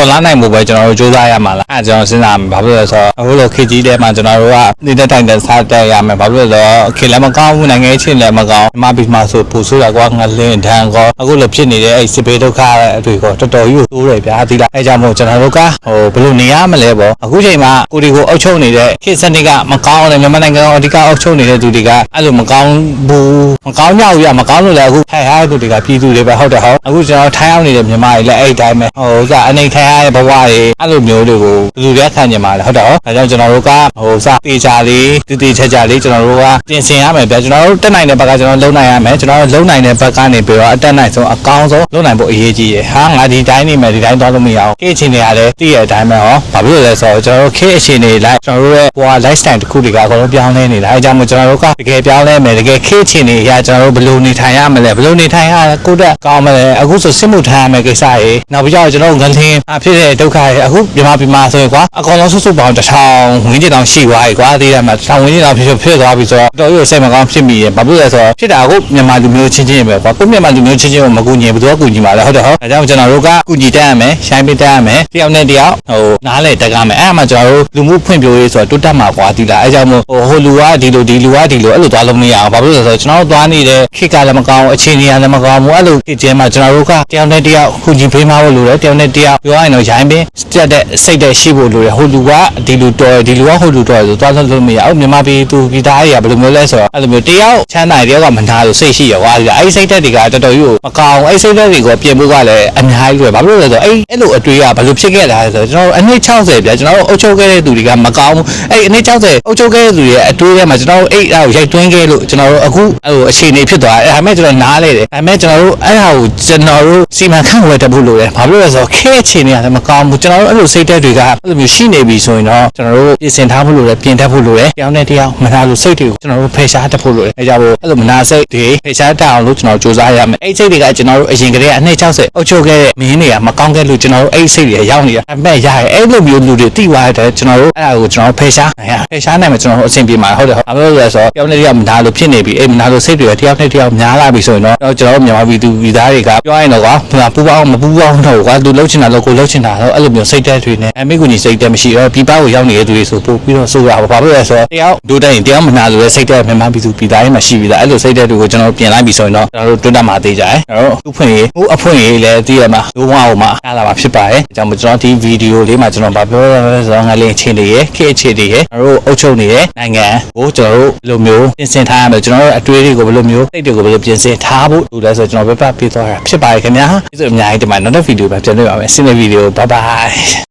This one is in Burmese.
တော်လာနိုင်မှုပဲကျွန်တော်တို့စူးစမ်းရမှာလားအဲကျွန်တော်စဉ်းစားမှာဘာဖြစ်လဲဆိုတော့အခုလိုခေတ်ကြီးထဲမှာကျွန်တော်တို့ကနေတဲ့တိုင်တဲ့စားတက်ရမယ်ဘာဖြစ်လဲဆိုတော့ခေတ်လည်းမကောင်းဘူးနိုင်ငံရေးချင်းလည်းမကောင်းမပြီးမှဆိုပူဆိုးတာကွာငလင်းဒဏ်ကောအခုလိုဖြစ်နေတဲ့အဲ့စစ်ဘေးဒုက္ခအတွေ့ကောတော်တော်ကြီးကိုတိုးတယ်ဗျာဒီလားအဲကြောင့်မို့ကျွန်တော်တို့ကဟိုဘယ်လိုနေရမလဲပေါ့အခုချိန်မှာကိုဒီကိုအုပ်ချုပ်နေတဲ့ခေတ်စနစ်ကမကောင်းတယ်မြန်မာနိုင်ငံကအဓိကအုပ်ချုပ်နေတဲ့သူတွေကအဲ့လိုမကောင်းဘူးမကောင်းကြဘူးရမကောင်းလို့လည်းအခုထိုင်ရတဲ့သူတွေကပြည်သူတွေပဲဟုတ်တယ်ဟုတ်အခုကျွန်တော်ထိုင်အောင်နေတဲ့မြန်မာတွေလည်းအဲ့ဒီတိုင်းပဲဟိုကအနေထိုင်ရတဲ့ဘဝတွေအဲ့လိုမျိုးတွေကိုဘယ်သူတွေကခံကြမှာလဲဟုတ်တယ်ဟုတ်ဒါကြောင့်ကျွန်တော်တို့ကဟိုစတေချာလေးတည်တည်ချာချာလေးကျွန်တော်တို့ကပြင်ဆင်ရမယ်ဗျာကျွန်တော်တို့တက်နိုင်တဲ့ဘက်ကကျွန်တော်လုံနိုင်ရမယ်ကျွန်တော်တို့လုံနိုင်တဲ့ဘက်ကနေပြီးတော့အတက်နိုင်ဆုံးအကောင်းဆုံးလုံနိုင်ဖို့အရေးကြီးရဟာငါဒီတိုင်းနေမယ်ဒီတိုင်းသွားလို့မရအောင်ခေတ်အချိန်တွေရတယ်တည့်ရတဲ့အတိုင်းပဲဟောဘာဖြစ်လို့လဲဆိုတော့ကျွန်တော်တို့ခေတ်အချိန်တွေလိုက်ကျွန်တော်တို့ရဲ့ဟို lifestyle တစ်ခုတွေကအကုန်လုံးပြောင်းလဲနေတာအဲကြောင့်မို့ကျွန်တော်တို့ကတကယ်ပြောင်းလဲမယ်တကယ်ခေတ်အချိန်တွေအရကျွန်တော်တို့ဘယ်လိုနေထိုင်ရမလဲဘယ်လိုနေထိုင်ရကိုယ့်တက်ကောင်းမလဲအခုဆိုစစ်မှုထမ်းရမယ်ကိစ္စရေနောက်ပြီးတော့ကျွန်တော်တို့ငလင်းအဖြစ်တဲ့ဒုက္ခတွေအခုမြန်မာပြည်မှာဆိုရင်ကွာအကောင်လုံးဆုပ်ဆုပ်ပေါင်းတစ်ထောင်ဝင်းကျင်တောင်ရှိသွားပြီကွာသေးတယ်မှာတစ်ထောင်ဝင်းကျင်တောင်ဖြစ်ဖြစ်သွားပြီဆိုတော့တော်တော်စိတ်မကောင်းဖြစ်မိရဘာဖြစ်လဲဆိုတော့ဖြစ်တာကိုမြန်မာလူမျိုးချင်းချင်းပဲကွာကိုမြန်မာလူမျိုးချင်းချင်းကိုမကူညီဘယ်သူကကူညီမှာလဲဟုတ်တယ်ဟုတ်ဒါကြောင့်ကျွန်တော်တို့ကကူညီတတ်ရမယ်ရှိုင်းပေးတတ်ရမယ်တယောက်နဲ့တယောက်ဟိုနားလေတက်ရမယ်အဲ့အမှကျွန်တော်တို့လူမှုဖွံ့ဖြိုးရေးဆိုတော့တိုးတက်မှာကွာဒီလားအဲကြောင့်မို့ဟိုဟိုလူကဒီလိုဒီလူကဒီလိုအဲ့လိုသွားလို့မရအောင်ဘာဖြစ်လို့လဲဆိုတော့ကျွန်တော်တို့သွားနေတဲ့ခေတ်ကလည်းမကောင်းအခြေအနေကလည်းမကောင်းဘူးအဲ့လိုခေတ်ကျဲမှာကျွန်တော်တို့ကတယောက်နဲ့တယောက်ကူညီပေးမဖို့လိုတယ်တယောက်နဲ့တယောက်ပြောရရင်တော့ရိုင်းပင်တက်တဲ့စိတ်တဲ့ရှိဖို့လိုတယ်ဟိုလူကဒီလူတော်ဒီလူကဟိုလူတော်ဆိုသွားလို့လို့မရအောင်မြန်မာပြည်သူပြည်သားတွေကဘယ်လိုမျိုးလဲဆိုတော့အဲ့လိုမျိုးတယောက်ချမ်းသာတယ်တယောက်ကမနာလို့စိတ်ရှိရကွာဒီအဲ့ဒီစိတ်သက်တွေကတော်တော်ကြီးကိုမကောင်းအဲ့ဒီစိတ်သက်တွေကိုပြင်ဖို့ကလည်းအများကြီးလွယ်ဘာဖြစ်လို့လဲဆိုတော့အဲ့အဲ့လိုအတွေ့အဘယ်လိုဖြစ်ခဲ့တာလဲဆိုတော့ကျွန်တော်တို့အနှစ်60ပြကျွန်တော်တို့အုပ်ချုပ်ခဲ့တဲ့သူတွေကမကောင်းဘူးအဲ့အနှစ်60အုပ်ချုပ်ခဲ့တဲ့သူတွေရဲ့အတွေ့အထဲမှာကျွန်တော်တို့အဲ့အဲ့ကိုရိုက်တွင်းခဲ့လို့ကျွန်တော်တို့အခုအဲ့လိုအခြေအနေဖြစ်သွားတယ်အဲ့ဒါမဲ့ကျွန်တော်နားလဲတယ်အဲ့မဲ့ကျွန်တော်တို့အဲ့ဒါကိုကျွန်တော်တို့စီမံခန့်ဝယ်တတ်ဖို့လိုတယ်ဘာဖြစ်လို့လဲဆိုတော့ခဲအခြေအနေကလည်းမကောင်းဘူးကျွန်တော်တို့အဲ့လိုစိတ်သက်တွေကအဲ့လိုမျိုးရှိနေပြီဆိုရင်တော့ကျွန်တော်တို့ပြင်ဆင်ထားဖို့လိုတယ်ပြင်တတ်ဖို့လိုတယ်တယောက်နဲ့တယောက်မနာလို့စိတ်တွေကိုကျွန်တော်တို့ဖယ်ရှားတတ်ဖို့လိုတယ်အဲကြောင့်မို့အဲ့လိုမနာစိတ်တွေဖယ်ရှားတတ်အောင်လို့ကျွန်တော်တို့စူးစမ်းရမယ်အဲ့စိတ်တွေကကျွန်တော်တို့အရင်ကတည်းကအနှစ်60အုပ်ချုပ်ခဲ့တဲ့မင်းတွေကမကောင်းခဲ့လို့ကျွန်တော်တို့အဲ့စိတ်တွေရောက်နေတာအမဲ့ရရဲ့အဲ့လိုမျိုးလူတွေတိသွားတဲ့ကျွန်တော်တို့အဲ့ဒါကိုကျွန်တော်တို့ဖယ်ရှားနိုင်ရဖယ်ရှားနိုင်မယ်ကျွန်တော်တို့အဆင်ပြေမှာဟုတ်တယ်ဟုတ်ဘာလို့လဲဆိုတော့တယောက်နဲ့တယောက်မနာလို့ဖြစ်နေပြီအဲ့မနာလို့စိတ်တွေကတယောက်နဲ့တယောက်များလာပြီဆိုရင်တော့ကျွန်တော်တို့မြန်မာပြည်သူပြည်သားတွေကပြောရရင်တော့ကွာပူပေါင်းမပူပေါင်းတော့ကွာသူလှုပ်ချင်တာလို့ကိုလှုပ်ချင်တာတော့အဲ့လိုမျိုးစိတ်သက်တွေနဲ့အမေကူညီစိတ်သက်မရှိတော့ပြပကိုရောက်နေတဲ့သူတွေဆိုပို့ပြီးတော့ဆိုးရပါဘာလို့လဲဆိုတော့တယောက်ဒိုးတိုင်းတယောက်မနာလို့စိတ်သက်မြန်မာပြည်သူပြည်သားတွေမှာရှိပြီလားအဲ့လိုစိတ်သက်တွေကိုကျွန်တော်ပြင်လိုက်ပြီဆိုရင်တော့ကျွန်တော်တို့တွန်းတတ်မှာသေးကြတယ်ကျွန်တော်တို့ဥဖွင့်ရေးဥအဖွင့်ရေးလည်းသိရမှာဒိုးဝအောင်မှာအားလာမှာဖြစ်ပါတယ်အကြောင်းမို့ကျွန်တော်ဒီဗီဒီယိုလေးမှာကျွန်တော်ဗာပြောရမယ်ဆိုတော့ငါလေးချင်းတွေရဲ့ခေတ်အခြေတွေရဲ့ကျွန်တော်တို့အုပ်ချုပ်နေတဲ့နိုင်ငံကိုကျွန်တော်တို့ဘယ်လိုမျိုးပြင်ဆင်ထားရမလဲကျွန်တော်တို့အတွေးတွေကိုဘယ်လိုမျိုးစိတ်တွေကိုဘယ်လိုပြင်ဆင်ထားဖို့လိုလဲဆိုတော့ကျွန်တော်ပြပပေးသွားတာဖြစ်ပါတယ်ခင်ဗျာဒီဆိုအများကြီးဒီမှာနောက်တဲ့ဗီဒီယိုမှာပြန်တွေ့ပါမယ်ဆင်းတဲ့ဗီဒီယိုဘိုင်ဘိုင်